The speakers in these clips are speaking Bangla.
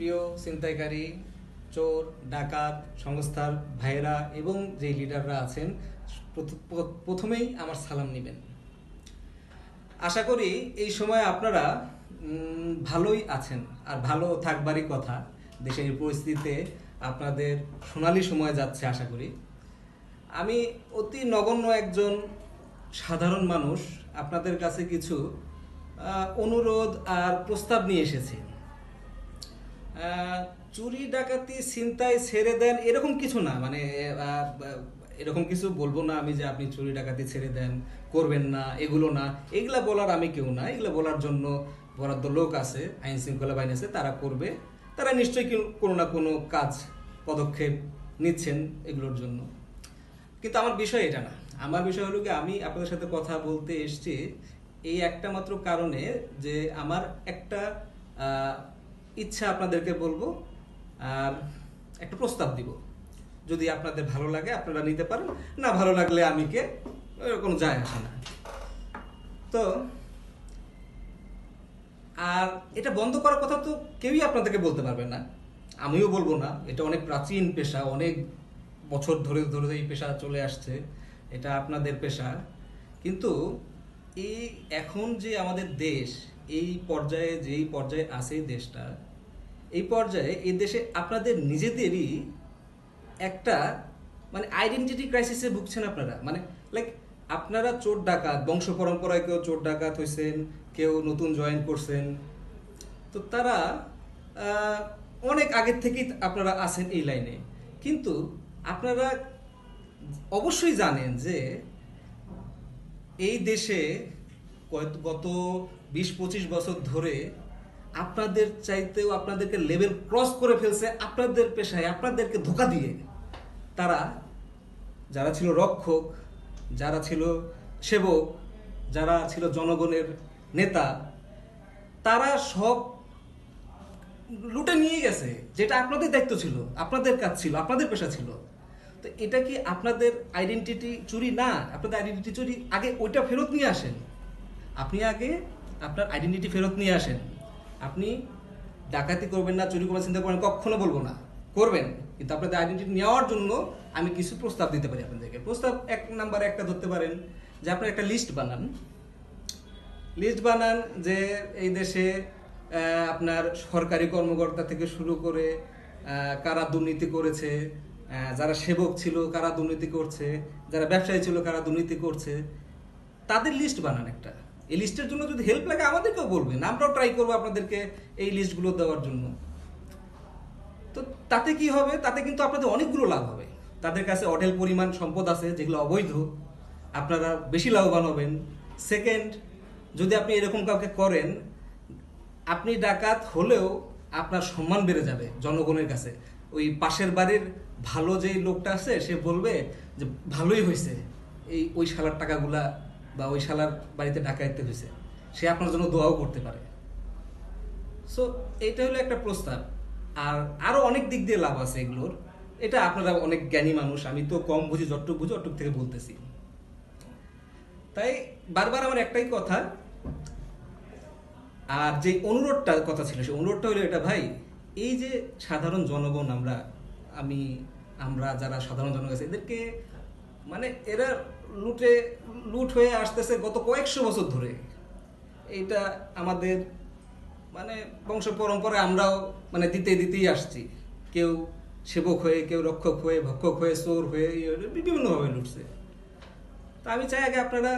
প্রিয় ছিনতাইকারী, চোর, ডাকাত, সংস্থার ভাইয়েরা এবং যে লিডাররা আছেন প্রথমেই আমার সালাম নেবেন। আশা করি এই সময় আপনারা ভালোই আছেন। আর ভালো থাকবারই কথা। দেশের পরিস্থিতিতে আপনাদের সোনালি সময় যাচ্ছে, আশা করি। আমি অতি নগণ্য একজন সাধারণ মানুষ। আপনাদের কাছে কিছু অনুরোধ আর প্রস্তাব নিয়ে এসেছি। চুরি, ডাকাতি, ছিনতাই, ছেড়ে দেন, এরকম কিছু না। মানে এরকম কিছু বলব না আমি যে আপনি চুরি, ডাকাতি, ছেড়ে দেন, করবেন না, এগুলো না। এগুলা বলার আমি কেউ না। এগুলো বলার জন্য বরাদ্দ লোক আছে, আইন শৃঙ্খলা বাহিনী আছে, তারা করবে। তারা নিশ্চয়ই কোনো না কোনো কাজ, পদক্ষেপ নিচ্ছেন এগুলোর জন্য। কিন্তু আমার বিষয় এটা না। আমার বিষয় হলো কি, আমি আপনাদের সাথে কথা বলতে এসেছি এই একটা মাত্র কারণে যে আমার একটা ইচ্ছা আপনাদেরকে বলব, আর একটা প্রস্তাব দিব। যদি আপনাদের ভালো লাগে, আপনারা নিতে পারেন। না ভালো লাগলে আমি কে এর কোনো যায় আসে না। তো, আর এটা বন্ধ করার কথা তো কেউই আপনাদেরকে বলতে পারবে না। আমিও বলব না, এটা অনেক প্রাচীন পেশা, অনেক বছর ধরে ধরে এই পেশা চলে আসছে, এটা আপনাদের পেশা। কিন্তু এই এখন যে আমাদের দেশ, এই পর্যায়ে, যেই পর্যায়ে আছে দেশটা এই পর্যায়ে এই দেশে আপনাদের নিজেদেরই একটা মানে আইডেন্টিটি ক্রাইসিসে ভুগছেন আপনারা। মানে লাইক আপনারা চোর ডাকাত, বংশ পরম্পরায় কেউ চোর ডাকাত হয়েছেন কেউ নতুন জয়েন করছেন। তো তারা অনেক আগের থেকেই আপনারা আছেন এই লাইনে কিন্তু আপনারা অবশ্যই জানেন যে এই দেশে গত বিশ পঁচিশ বছর ধরে আপনাদের চাইতেও আপনাদেরকে লেভেল ক্রস করে ফেলছে, আপনাদের পেশায় আপনাদেরকে ধোকা দিয়ে। তারা যারা ছিল রক্ষক, যারা ছিল সেবক, যারা ছিল জনগণের নেতা, তারা সব লুটে নিয়ে গেছে, যেটা আপনাদের দায়িত্ব ছিল, আপনাদের কাজ ছিল, আপনাদের পেশা ছিল। তো এটা কি আপনাদের আইডেন্টিটি চুরি? না, আপনাদের আইডেন্টিটি চুরি আগে ওইটা ফেরত নিয়ে আসেন। আপনি আগে আপনার আইডেন্টিটি ফেরত নিয়ে আসেন। আপনি ডাকাতি করবেন না, চুরি করবেন, চিন্তা করবেন কখনো বলব না। করবেন, কিন্তু আপনাদের আইডেন্টিটি নেওয়ার জন্য আমি কিছু প্রস্তাব দিতে পারি আপনাদেরকে। প্রস্তাব এক নাম্বার একটা ধরতে পারেন, যে আপনার একটা লিস্ট বানান। লিস্ট বানান যে এই দেশে আপনার সরকারি কর্মকর্তা থেকে শুরু করে কারা দুর্নীতি করেছে যারা সেবক ছিল, কারা দুর্নীতি করছে, যারা ব্যবসায়ী ছিল, কারা দুর্নীতি করছে। তাদের লিস্ট বানান একটা। এই লিস্টের জন্য যদি হেল্প লাগে, আমাদেরকেও বলবেন আমরাও ট্রাই করব আপনাদেরকে এই লিস্টগুলো দেওয়ার জন্য। তো তাতে কি হবে? তাতে কিন্তু আপনাদের অনেকগুলো লাভ হবে। তাদের কাছে অঢেল পরিমাণ সম্পদ আছে, যেগুলো অবৈধ। আপনারা বেশি লাভবান হবেন। সেকেন্ড যদি আপনি এরকম কাউকে করেন, আপনি ডাকাত হলেও আপনার সম্মান বেড়ে যাবে জনগণের কাছে। ওই পাশের বাড়ির ভালো যেই লোকটা আছে, সে বলবে যে, ভালোই হয়েছে। এই, ওই শালার টাকাগুলা বা ওই শালার বাড়িতে ডাকাইতে হয়েছে সে আপনার জন্য দোয়াও করতে পারে। সো এইটা হলো একটা প্রস্তাব। আর আরও অনেক দিক দিয়ে লাভ আছে এগুলোর। এটা আপনারা অনেক জ্ঞানী মানুষ, আমি তো কম বুঝি, যতটুকু বুঝি অটুক থেকে বলতেছি। তাই বারবার আমার একটাই কথা, আর যে অনুরোধটা কথা ছিল, সেই অনুরোধটা হলো এটা, ভাই, এই যে সাধারণ জনগণ আমরা, আমি, আমরা যারা সাধারণ জনগণ আছে, এদেরকে মানে এরা লুটে, লুট হয়ে আসতেছে গত কয়েকশো বছর ধরে। এইটা আমাদের মানে বংশ পরম্পরায় আমরাও মানে দিতে, দিতেই আসছি। কেউ সেবক হয়ে, কেউ রক্ষক হয়ে, ভক্ষক হয়ে, চোর হয়ে বিভিন্নভাবে লুটছে। তা আমি চাই আগে আপনারা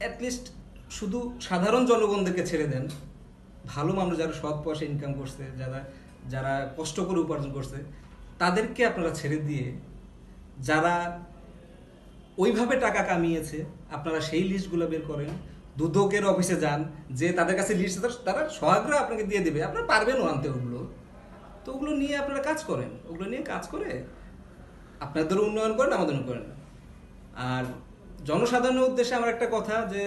অ্যাটলিস্ট শুধু সাধারণ জনগণদেরকে ছেড়ে দেন। ভালো মানুষ যারা সৎ পয়সা ইনকাম করছে, যারা যারা কষ্ট করে উপার্জন করছে, তাদেরকে আপনারা ছেড়ে দিয়ে যারা ওইভাবে টাকা কামিয়েছে, আপনারা সেই লিস্টগুলো বের করেন। দুদকের অফিসে যান, যে তাদের কাছে লিস্ট তারা সহাগ্রহ আপনাকে দিয়ে দেবে। আপনারা পারবেনও আনতে ওগুলো। তো ওগুলো নিয়ে আপনারা কাজ করেন। ওগুলো নিয়ে কাজ করে আপনাদের উন্নয়ন করেন, আমাদের করেন। আর জনসাধারণের উদ্দেশ্যে আমার একটা কথা যে,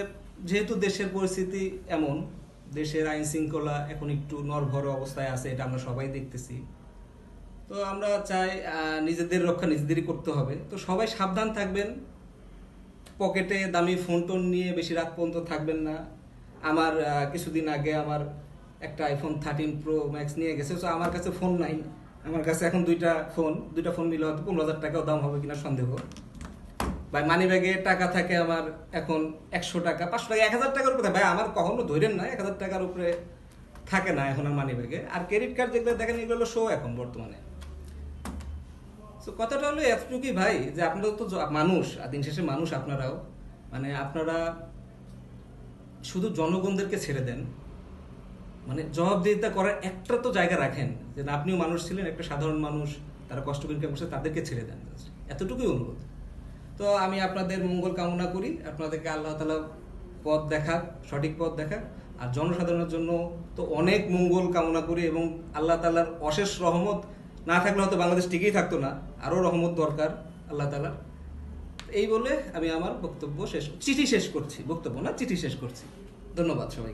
যেহেতু দেশের পরিস্থিতি এমন, দেশের আইন শৃঙ্খলা এখন একটু নরভর অবস্থায় আছে, এটা আমরা সবাই দেখতেছি। তো আমরা চাই নিজেদের রক্ষা নিজেদেরই করতে হবে। তো সবাই সাবধান থাকবেন। পকেটে দামি ফোন টোন নিয়ে বেশি রাত পর্যন্ত থাকবেন না। আমার কিছুদিন আগে আমার একটা আইফোন থার্টিন প্রো ম্যাক্স নিয়ে গেছে তো আমার কাছে ফোন নাই। আমার কাছে এখন দুইটা ফোন দুইটা ফোন নিলে হয়তো পনেরো হাজার টাকাও দাম হবে কিনা সন্দেহ। ভাই মানি ব্যাগে টাকা থাকে আমার এখন একশো টাকা, পাঁচশো টাকা, এক হাজার টাকার উপরে। ভাই, আমার কখনো ধরেন না এক হাজার টাকার উপরে থাকে না এখন আর মানি ব্যাগে আর ক্রেডিট কার্ড যেগুলো দেখেন, এগুলো শো এখন বর্তমানে। তো কথাটা হলো এতটুকুই ভাই যে আপনারা তো মানুষ দিন শেষে মানুষ আপনারাও। মানে আপনারা শুধু জনগণদেরকে ছেড়ে দেন। মানে জবাবদিহিতা করার একটা তো জায়গা রাখেন যে আপনিও মানুষ ছিলেন, একটা সাধারণ মানুষ, তারা কষ্ট করে করছে, তাদেরকে ছেড়ে দেন এতটুকুই অনুরোধ। তো আমি আপনাদের মঙ্গল কামনা করি, আপনাদেরকে আল্লাহ তালা পথ দেখাক, সঠিক পথ দেখাক, আর জনসাধারণের জন্য তো অনেক মঙ্গল কামনা করি এবং আল্লাহ তালার অশেষ রহমত না থাকলে হয়তো বাংলাদেশ টিকেই থাকতো না। আরও রহমত দরকার আল্লাহ তালার এই বলে আমি আমার বক্তব্য শেষ চিঠি শেষ করছি। বক্তব্য না, চিঠি শেষ করছি। ধন্যবাদ সবাই